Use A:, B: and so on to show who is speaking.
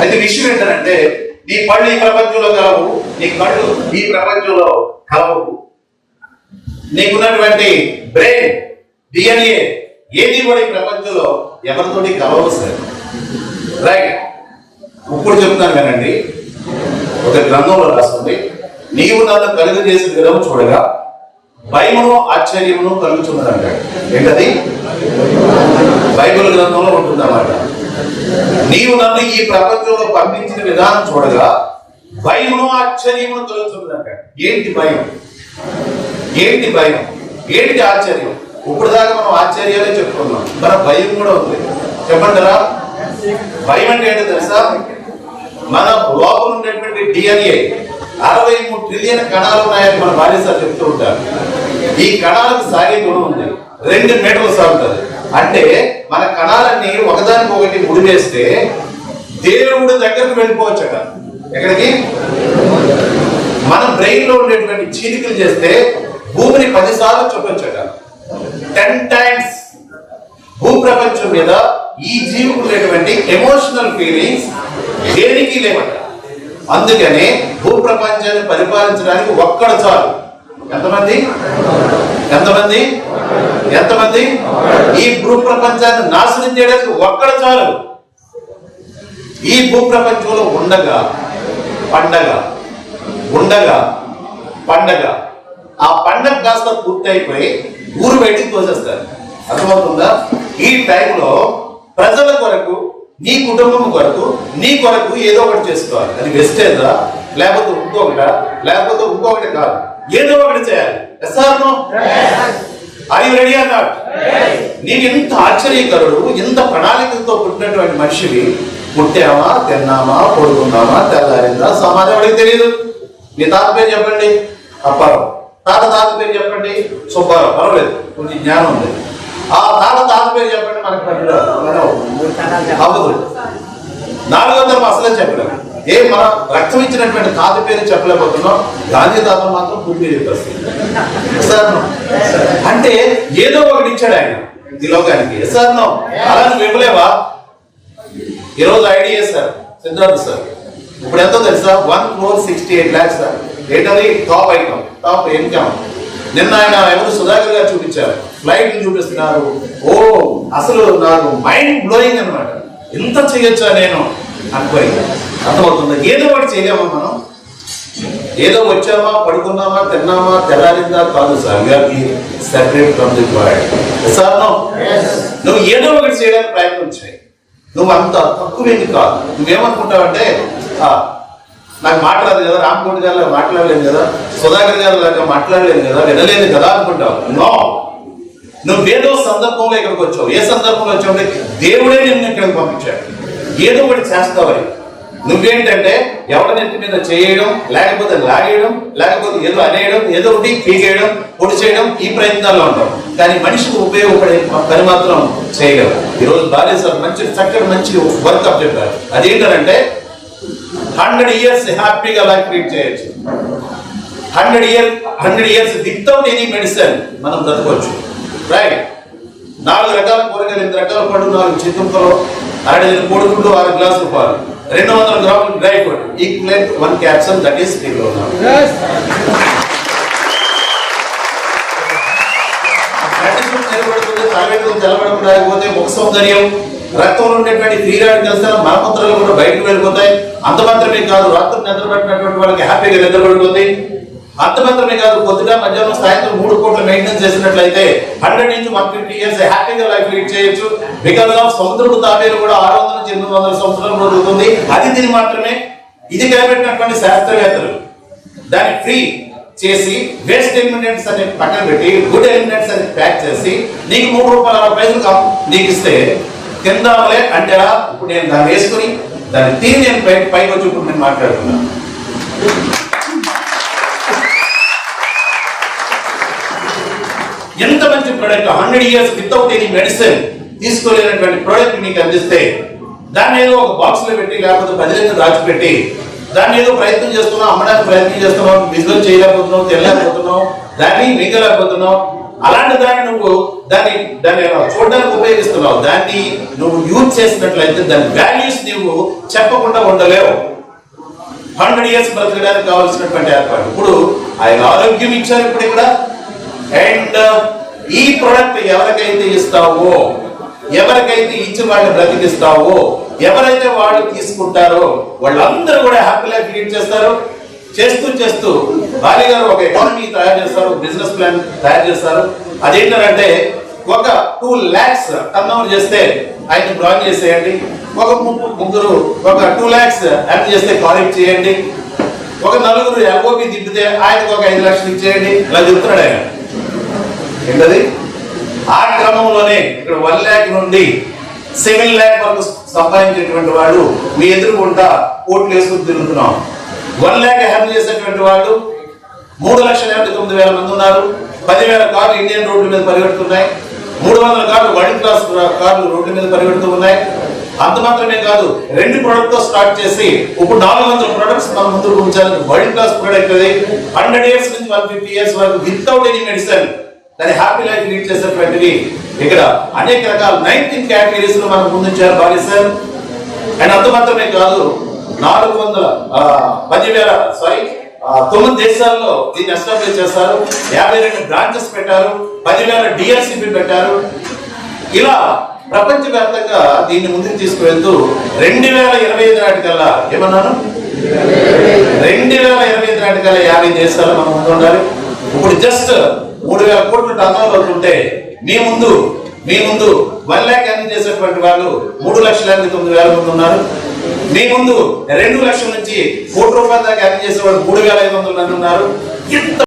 A: అయితే విషయం ఏంటంటే నీ పళ్ళు ఈ ప్రపంచంలో కలవు నీ కళ్ళు ఈ ప్రపంచంలో కలవు. నీకున్నటువంటి బ్రెయిన్ డిఎన్ఏ ఏది కూడా ఈ ప్రపంచంలో ఎవరితోటి కలవదు సార్. రైట్ ఇప్పుడు చెప్తాను కానండి ఒక గ్రంథంలో రాస్తుంది నీవు నన్ను కలుగు చేసిన విధము చూడగా భయమును ఆశ్చర్యమును కలుగుతున్నది ఏంటది? బైబిల్ గ్రంథంలో ఉంటుందన్నమాట. నీవు నన్ను ఈ ప్రపంచంలో పంపించిన విధానం చూడగా భయమును ఆశ్చర్యము కలుగుతుందంట ఏంటి భయం? ఏంటి భయం? ఏంటి ఆశ్చర్యం? ఇప్పుడు దాకా మనం ఆశ్చర్యాలే చెప్పుకున్నాం. మన భయం కూడా ఉంది. చెప్పంటారా భయం అంటే ఏంటో తెలుసా? మన లోపల ఉండేటువంటి డిఎన్ఏ అరవై మూడు ట్రిలియన్ కణాలు ఉన్నాయని మన భార్య సార్ చెప్తూ ఉంటారు. ఈ కణాలకు సాగే గుణం ఉంది. రెండు మీటర్లు సాగుతుంది. అంటే మన కణాలన్నీ ఒకదానికి ఒకటి ముడివేస్తే దేవుడు దగ్గరకు వెళ్ళిపోవచ్చట. ఎక్కడికి? మన బ్రెయిన్లో ఉండేటువంటి చీలికలు చేస్తే భూమిని పదిసార్లు చూపించట టెన్ టైమ్స్ భూప్రపంచం మీద ఈ జీవికి ఉండేటువంటి ఎమోషనల్ ఫీలింగ్స్ దేనికి లేవట. అందుకనే భూప్రపంచాన్ని పరిపాలించడానికి ఒక్కడ చాలు. ఎంతమంది? ఎంతమంది? ఎంతమంది? ఈ భూప్రపంచాన్ని నాశనం చేయడానికి ఒక్కడ చాలు. ఈ భూప్రపంచంలో ఉండగా పండగ ఉండగా పండగ. ఆ పండగ కాస్త పూర్తయిపోయి ఊరు బయటికి తోసేస్తారు. అర్థమవుతుందా? ఈ టైంలో ప్రజల కొరకు నీ కుటుంబం కొరకు నీ కొరకు ఏదో ఒకటి చేసుకోవాలి. అది వెస్టేజా లేకపోతే ఇంకొకట? లేకపోతే ఇంకొకటి కాదు. ఏదో ఒకటి చేయాలి. ఐ రెడీ నీకు ఎంత ఆశ్చర్యకరుడు ఎంత ప్రణాళికలతో పుట్టినటువంటి మనిషివి? పుట్టామా తిన్నామా పడుకున్నామా తెల్లారిందా సమాజం వాడికి తెలియదు మీ తాత పేరు చెప్పండి. అప్పారావు తాత తాత పేరు చెప్పండి. సుబ్బారావు. పర్వాలేదు కొంచెం జ్ఞానం ఉంది. ఆ తాత తాత పేరు చెప్పండి మనకి అవ్వదు. నాలుగో తరం అసలే చెప్పలేము ఏ మన రక్తం ఇచ్చినటువంటి తాత పేరు చెప్పలేకపోతున్నాం. గాంధీ తాత మాత్రం పూర్తి చెప్పేస్తుంది అంటే ఏదో ఒకటి ఇచ్చాడు ఆయన ఈ లోకానికి. ఎస్ఆర్నో అలా నువ్వు ఇవ్వలేవా ఈరోజు ఐడియా సార్? సిద్ధార్థ్ సార్. ఇప్పుడు ఎంతో తెలుసా? One crore sixty eight lakhs sir. ఏంటది టాప్ ఐటమ్ టాప్ ఇన్కమ్ నిన్న ఆయన ఎవరు సుధాకర్ గారు చూపించారు. ఫ్లైట్ చూపిస్తున్నారు. ఓ అసలు నాకు మైండ్ బ్లోయింగ్ అన్నమాట. ఎంత చేయొచ్చా నేను? అనుకోయి అర్థమవుతుంది? ఏదో ఒకటి చేయలేమా మనం? ఏదో వచ్చామా పడుకున్నామా తిన్నామా తెల్లారిందా కాదు sir separate from the world sir నువ్వు ఏదో ఒకటి చేయడానికి ప్రయత్నం చేయి. నువ్వు అంత తక్కువేది కాదు? నువ్వేమనుకుంటావంటే నాకు మాట్లాడదు కదా రామకోటి గారు మాట్లాడలేదు కదా సుధాకర్ గారు లాగా మాట్లాడలేదు కదా వినలేదు కదా అనుకుంటావు. నో నువ్వేదో సందర్భంలో ఇక్కడికి వచ్చావు. ఏ సందర్భంలో వచ్చావు అంటే దేవుడే నిన్ను ఇక్కడికి పంపించాడు. ఏదో ఒకటి చేస్తావని. నువ్వేంటంటే ఎవడనెత్తి మీద చేయడం లేకపోతే లాగేయడం లేకపోతే ఏదో అనేయడం ఏదో ఒకటి పీకేయడం పొడి చేయడం ఈ ప్రయత్నాల్లో ఉంటాం. కానీ మనిషికి ఉపయోగపడే పని మాత్రం చేయగలం ఈరోజు భార్య సార్ మంచి చక్కటి మంచి వర్క్ అప్ చెప్పారు. అదేంటంటే హండ్రెడ్ ఇయర్స్ హ్యాపీగా లైఫ్ క్రియేట్ చేయొచ్చు. Hundred year hundred years without any medicine మనం బ్రతకవచ్చు. రైట్ నాలుగు రకాల కూరగాయలు ఎనిమిది రకాల పండు నాలుగు చింతలు అరడైదు కోడిగుడ్లు ఆరు గ్లాసులు పాలు రెండు వందల గ్రాములు dry fruit. Equivalent one capsule that is kilo తాగేటం తెల్లబడకుండా ఆగిపోతే ముఖ సౌందర్యం రక్తంలో ఉండేటువంటి ఫ్రీ రాడికల్స్ మలమూత్రాలు కూడా బయటకు వెళ్ళిపోతాయి. అంత మాత్రమే కాదు రాత్రి నిద్రపట్టినటువంటి వాళ్ళకి హ్యాపీగా నిద్రపడుతుంది. అంత మాత్రమే కాదు పొద్దున మధ్యాహ్నం సాయంత్రం మూడు కోట్ల మెయింటెన్స్ చేసినట్లయితే హండ్రెడ్ నుంచి వన్ ఫిఫ్టీ ఇయర్స్ హ్యాపీగా లైఫ్ లీడ్ చేయొచ్చు. బికాస్ ఆఫ్ సముద్రపు తాబేలు కూడా ఆరు వందల నుంచి ఎనిమిది వందల సంవత్సరాలు జరుగుతుంది అది దీని మాత్రమే ఇది కనిపెట్టినటువంటి శాస్త్రవేత్తలు దాన్ని ఫ్రీ చేసి వేస్ట్ ఎలిమెంట్స్ అని పక్కన పెట్టి గుడ్ ఎలిమెంట్స్ అని ప్యాక్ చేసి నీకు మూడు రూపాయల అరవై పైసలు నీకు ఇస్తే తిందామలే అంటే ఇప్పుడు నేను దాన్ని వేసుకుని దాన్ని తిని నేను పై పైకి వచ్చి ఇప్పుడు నేను మాట్లాడుతున్నాను ఎంత మంచి product hundred years without any medicine తీసుకోలేనటువంటి product నీకు అందిస్తే దాన్ని ఏదో ఒక బాక్స్లో పెట్టి లేకపోతే పదిలంగా దాచిపెట్టి దాన్ని ఏదో ప్రయత్నం చేస్తున్నావు అమ్మడానికి ప్రయత్నం చేస్తున్నావు బిజినెస్ చేయలేకపోతున్నావు తినలేకపోతున్నావు దాన్ని మిగలేకపోతున్నావు అలాంటి దాన్ని నువ్వు దాన్ని దాన్ని చూడడానికి ఉపయోగిస్తున్నావు. దాన్ని నువ్వు యూజ్ చేసినట్లయితే దాని వాల్యూస్ నువ్వు చెప్పకుండా ఉండలేవు. హండ్రెడ్ ఇయర్స్ బ్రతకడానికి కావాల్సినటువంటి ఏర్పాటు. ఇప్పుడు ఆయన ఆరోగ్యం ఇచ్చారు ఇప్పుడు ఇక్కడ. అండ్ uh, ఈ ప్రొడక్ట్ ఎవరికైతే ఇస్తావో ఎవరికైతే ఇచ్చి వాళ్ళని బ్రతికిస్తావో ఎవరైతే వాళ్ళు తీసుకుంటారో వాళ్ళందరూ కూడా హ్యాపీ లైఫ్ లీడ్ చేస్తారు. చేస్తూ చేస్తూ బాలి గారు ఒక ఎకానమీ తయారు చేస్తారు బిజినెస్ ప్లాన్ తయారు చేస్తారు. అదేంటంటే ఒక టూ ల్యాక్స్ టర్న్ ఓవర్ చేస్తే ఆయన డ్రాయింగ్ చేసేయండి. ఒక ముగ్గురు ఒక టూ ల్యాక్స్ యాడ్ చేస్తే కాలేజ్ చేయండి. ఒక నలుగురు ఎల్ఓపి తిప్పితే ఆయనకు ఒక ఐదు లక్షలు ఇచ్చేయండి. ఇలా చెప్తున్నాడు ఆయన. ఏంటది? ఆ క్రమంలోనే ఇక్కడ వన్ ల్యాక్ నుండి సెవెన్ ల్యాక్ వరకు సంపాదించేటువంటి వాళ్ళు మీ ఎదురుకుంటా ఓట్లు వేసుకుని తిరుగుతున్నాం. వన్ ల్యాక్ హ్యాప్ చేసేటువంటి వాళ్ళు మూడు లక్షల యాభై తొమ్మిది వేల మంది ఉన్నారు. పదివేల కార్లు ఇండియన్ రోడ్ల మీద పరిగెడుతున్నాయి. మూడు వందల కార్లు వరల్డ్ క్లాస్ కార్లు రోడ్ల మీద పరిగెడుతూ ఉన్నాయి. అంత మాత్రమే కాదు రెండు ప్రొడక్ట్తో స్టార్ట్ చేసి ఇప్పుడు నాలుగు వందల ప్రొడక్ట్స్ మన ముందు ఉంచాలి. వరల్డ్ క్లాస్ ప్రొడక్ట్ అది. హండ్రెడ్ ఇయర్స్ నుంచి వన్ ఫిఫ్టీ ఇయర్స్ వరకు వితౌట్ ఎనీ మెడిసిన్ దాని హ్యాపీ లైఫ్ లీడ్ చేసేటువంటివి ఇక్కడ అనేక రకాల నైన్టీన్ కేటగిరీస్లో మనకు ముందుంచారు బాడీ సార్. అండ్ అంత మాత్రమే కాదు నాలుగు వందల పదివేల సారీ తొమ్మిది దేశాల్లో దీన్ని ఎస్టాబ్లిష్ చేస్తారు యాభై రెండు బ్రాంచెస్ పెట్టారు. పదివేల డిఎల్సిపి పెట్టారు. ఇలా ప్రపంచవ్యాప్తంగా దీన్ని ముందుకు తీసుకువెళ్తూ రెండు వేల ఇరవై ఐదు నాటికల్లా ఏమన్నాను? రెండు వేల ఇరవై ఐదు నాటికల్లా యాభై దేశాలు మనం ముందు ఉండాలి. ఇప్పుడు జస్ట్ మూడు వేల కోట్లు టర్నోవర్ అవుతుంటే మీ ముందు మీ ముందు వన్ ల్యాక్ ఎర్న్ చేసేటువంటి వాళ్ళు మూడు లక్షల ఎనభై తొమ్మిది వేల మంది ఉన్నారు. మీ ముందు రెండు లక్షల నుంచి కోటి రూపాయల దాకా ఎర్న్ చేసే వాళ్ళు మూడు వేల ఐదు వందల మంది ఉన్నారు. ఇంత